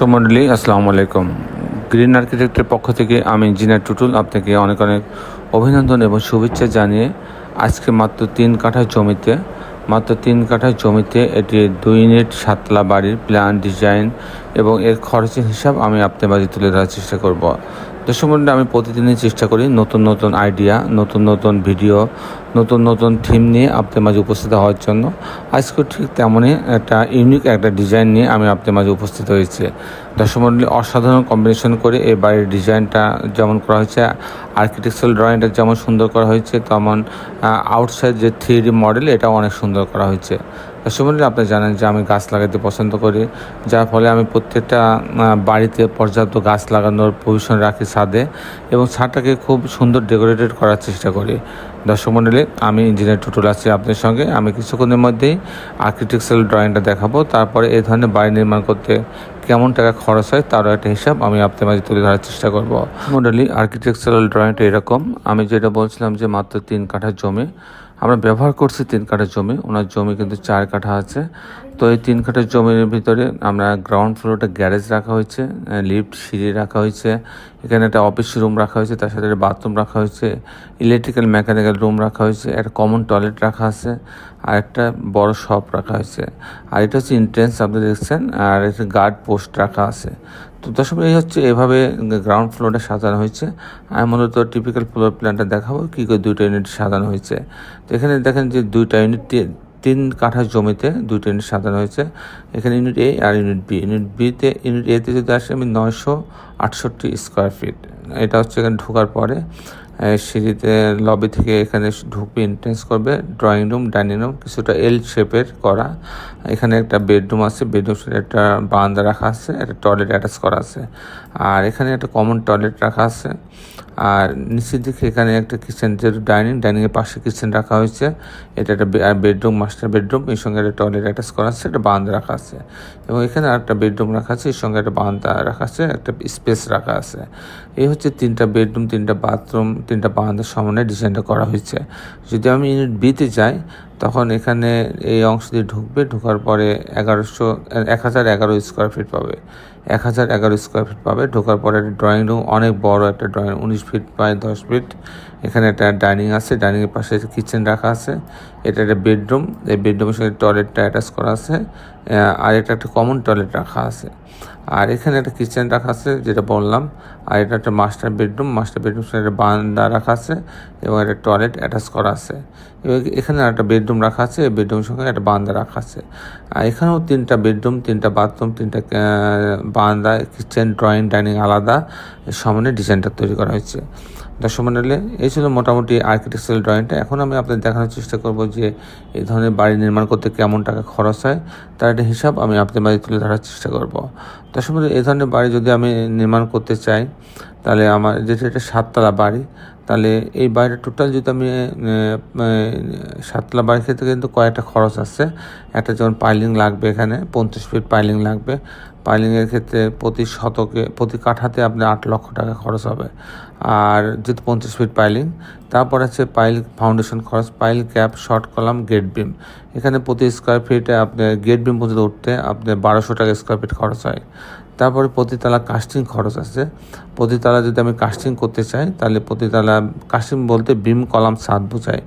সুমন্ডলী আসসালামু আলাইকুম গ্রিন আর্কিটেক্টের পক্ষ থেকে আমি ইঞ্জিনিয়ার টুটুল আপনাকে অনেক অনেক অভিনন্দন এবং শুভেচ্ছা জানিয়ে আজকে মাত্র তিন কাঠা জমিতে, মাত্র তিন কাঠা জমিতে এটি দুই ইউনিট সাতলা বাড়ির প্ল্যান ডিজাইন এবং এর খরচের হিসাব আমি আপনার মাঝে তুলে ধরার চেষ্টা করব। দর্শক আমি প্রতিদিনই চেষ্টা করি নতুন নতুন আইডিয়া নতুন নতুন ভিডিও নতুন নতুন থিম নিয়ে আপনার মাঝে উপস্থিত হওয়ার জন্য। আজকে ঠিক তেমনই একটা ইউনিক একটা ডিজাইন নিয়ে আমি আপনার মাঝে উপস্থিত হয়েছি। দর্শক অসাধারণ কম্বিনেশন করে এই বাড়ির ডিজাইনটা যেমন করা হয়েছে আর্কিটেকচারাল ড্রয়িংটা যেমন সুন্দর করা হয়েছে, তেমন আউটসাইড যে থ্রি মডেল এটাও অনেক সুন্দর করা হয়েছে। দর্শক আপনি জানেন যে আমি গাছ লাগাতে পছন্দ করি, যার ফলে আমি প্রত্যেকটা বাড়িতে পর্যাপ্ত গাছ লাগানোর পজিশন রাখি ছাদে এবং ছাদটাকে খুব সুন্দর ডেকোরেটেড করার চেষ্টা করি। দর্শক মণ্ডলী আমি ইঞ্জিনিয়ার টুটুল আছি আপনার সঙ্গে। আমি কিছুক্ষণের মধ্যেই আর্কিটেকচারাল ড্রয়িংটা দেখাবো। তারপরে এই ধরনের বাড়ি নির্মাণ করতে কেমন টাকা খরচ হয় তারও একটা হিসাব আমি আপনার মাঝে তুলে ধরার চেষ্টা করব। মডেলি আর্কিটেকচারাল ড্রয়িংটা এরকম। আমি যেটা বলছিলাম যে মাত্র তিন কাঠা জমি আমরা ব্যবহার করছি তিন কাঠা জমি, ওনার জমি কিন্তু চার কাঠা আছে। তো এই তিন কাঠের জমির ভিতরে আমরা গ্রাউন্ড ফ্লোরটা গ্যারেজ রাখা হয়েছে লিফট সিঁড়ি রাখা হয়েছে, এখানে একটা অফিস রুম রাখা হয়েছে, তার সাথে বাথরুম রাখা হয়েছে ইলেকট্রিক্যাল মেকানিক্যাল রুম রাখা হয়েছে, একটা কমন টয়লেট রাখা আছে, আর একটা বড় শপ রাখা হয়েছে। আর এটা হচ্ছে এন্ট্রেন্স আপনি দেখছেন, আর একটা গার্ড পোস্ট রাখা আছে। তো দর্শক এই হচ্ছে এভাবে গ্রাউন্ড ফ্লোরটা সাজানো হয়েছে। আমি মূলত টিপিক্যাল ফ্লোর প্ল্যানটা দেখাবো, কী করে দুইটা ইউনিট সাজানো হয়েছে। তো এখানে দেখেন যে দুইটা ইউনিট তিন কাঠা জমিতে দুইটা ইউনিট সাজানো হয়েছে। এখানে ইউনিট এ আর ইউনিট বি ইউনিট বিতে ইউনিট এতে যদি আসে আমি নয়শো আটষট্টি স্কোয়ার ফিট এটা হচ্ছে এখানে ঢোকার পরে। সিঁড়িতে লবি থেকে এখানে ঢুকবে এন্ট্রেন্স করবে ড্রয়িং রুম ডাইনিং রুম কিছুটা এল শেপের করা। এখানে একটা বেডরুম আছে বেডরুম একটা বারান্দা রাখা আছে, একটা টয়লেট অ্যাটাচ করা আছে। আর এখানে একটা কমন টয়লেট রাখা আছে। আর নিচের দিকে এখানে একটা কিচেন যেহেতু ডাইনিং ডাইনিংয়ের পাশে কিচেন রাখা হয়েছে, এটা একটা বেডরুম মাস্টার বেডরুম এর সঙ্গে একটা টয়লেট অ্যাটাচ করা আছে, একটা বারান্দা রাখা আছে। এবং এখানে আরেকটা বেডরুম রাখা আছে, এর সঙ্গে একটা বারান্দা রাখা আছে, একটা স্পেস রাখা আছে। এই হচ্ছে তিনটা বেডরুম তিনটা বাথরুম তিনটা বারান্দার সমন্বয়ে ডিজাইনটা করা হয়েছে। যদি আমি ইউনিট বিতে যাই তখন এখানে এই অংশ দিয়ে ঢুকবে, ঢোকার পরে এগারোশো এক হাজার এগারো স্কোয়ার ফিট পাবে। এক হাজার এগারো স্কোয়ার ফিট পাবে, ঢোকার পরে একটা ড্রয়িং রুম অনেক বড় একটা ড্রয়িং উনিশ ফিট বাই দশ ফিট এখানে একটা ডাইনিং আছে ডাইনিংয়ের পাশে কিচেন রাখা আছে। এটা একটা বেডরুম এই বেডরুমের সঙ্গে টয়লেটটা অ্যাটাচ করা আছে। আর এটা একটা কমন টয়লেট রাখা আছে। আর এখানে একটা কিচেন রাখা আছে, যেটা বললাম। আর এটা একটা মাস্টার বেডরুম মাস্টার বেডরুম সঙ্গে একটা বারান্দা রাখা আছে। এবং একটা টয়লেট অ্যাটাচ করা আছে। এবং এখানে একটা বেডরুম রাখা আছে বেডরুমের সঙ্গে একটা বান্দা রাখা আছে। আর এখানেও তিনটা বেডরুম তিনটা বাথরুম তিনটা আহ, বারান্দা কিচেন ড্রয়িং ডাইনিং আলাদা। সামনে ডিজাইনটা তৈরি করা হয়েছে। দর্শক মণ্ডলে এই ছিল মোটামুটি আর্কিটেকচারাল ড্রয়িংটা এখন আমি আপনাদের দেখানোর চেষ্টা করব যে এই ধরনের বাড়ি নির্মাণ করতে কেমন টাকা খরচ হয়। তার একটা হিসাব আমি আপনাদের মাঝে তুলে ধরার চেষ্টা করব। দর্শক মণ্ডলী এই ধরনের বাড়ি যদি আমি নির্মাণ করতে চাই তাহলে আমার যেটা এটা সাততলা বাড়ি। তাহলে এই বাড়িটা টোটাল যদি আমি সাতলা বাড়ির ক্ষেত্রে কিন্তু কয়েকটা খরচ আছে। একটা যেমন পাইলিং লাগবে এখানে, পঞ্চাশ ফিট পাইলিং লাগবে। পাইলিংয়ের ক্ষেত্রে প্রতি শতকে, প্রতি কাঠাতে আপনার আট লক্ষ টাকা খরচ হবে। আর যেহেতু পঞ্চাশ ফিট পাইলিং, তারপর আছে পাইল ফাউন্ডেশন খরচ, pile cap, short column, gate beam. এখানে প্রতি স্কোয়ার ফিটে আপনার গেট বিম পর্যন্ত উঠতে আপনার বারোশো টাকা স্কোয়ার ফিট খরচ হয়। তারপরে প্রতিতলা কাস্টিং খরচ আছে। প্রতিতলা যদি আমি কাস্টিং করতে চাই, তাহলে প্রতিতলা, কাস্টিং বলতে বিম, কলাম, ছাদ বোঝায়।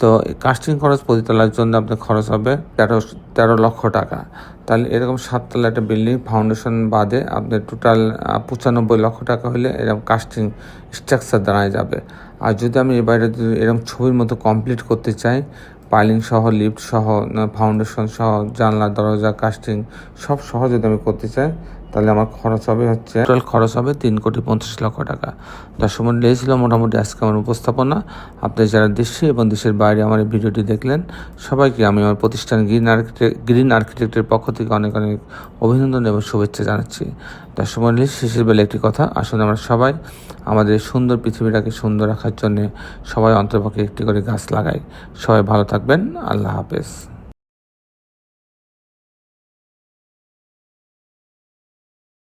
তো কাস্টিং খরচ প্রতিতলার জন্য আপনার খরচ হবে তেরো তেরো লক্ষ টাকা। তাহলে এরকম সাততলা একটা বিল্ডিং ফাউন্ডেশন বাদে আপনার টোটাল পঁচানব্বই লক্ষ টাকা হলে এরকম কাস্টিং স্ট্রাকচার দাঁড়ায় যাবে। আর যদি আমি এবারে এরকম ছবির মতো কমপ্লিট করতে চাই পাইলিং সহ লিফট সহ ফাউন্ডেশন সহ, জানলা, দরজা কাস্টিং সব সহ যদি আমি করতে চাই তাহলে আমার খরচ হবে হচ্ছে টোটাল খরচ হবে তিন কোটি পঞ্চাশ লক্ষ টাকা। দর্শক মন্ডলী ছিল মোটামুটি আজকে আমার উপস্থাপনা। আপনি যারা দেশে এবং দেশের বাইরে আমার এই ভিডিওটি দেখলেন, সবাইকে আমি আমার প্রতিষ্ঠান গ্রিন আর্কিটেক্ট গ্রিন আর্কিটেক্টের পক্ষ থেকে অনেক অনেক অভিনন্দন এবং শুভেচ্ছা জানাচ্ছি। দর্শক মন্ডলী শেষের বেলা একটি কথা আসলে আমরা সবাই আমাদের সুন্দর পৃথিবীটাকে সুন্দর রাখার জন্য সবাই অন্তর্পক্ষে একটি করে গাছ লাগাই। সবাই ভালো থাকবেন, আল্লাহ হাফেজ।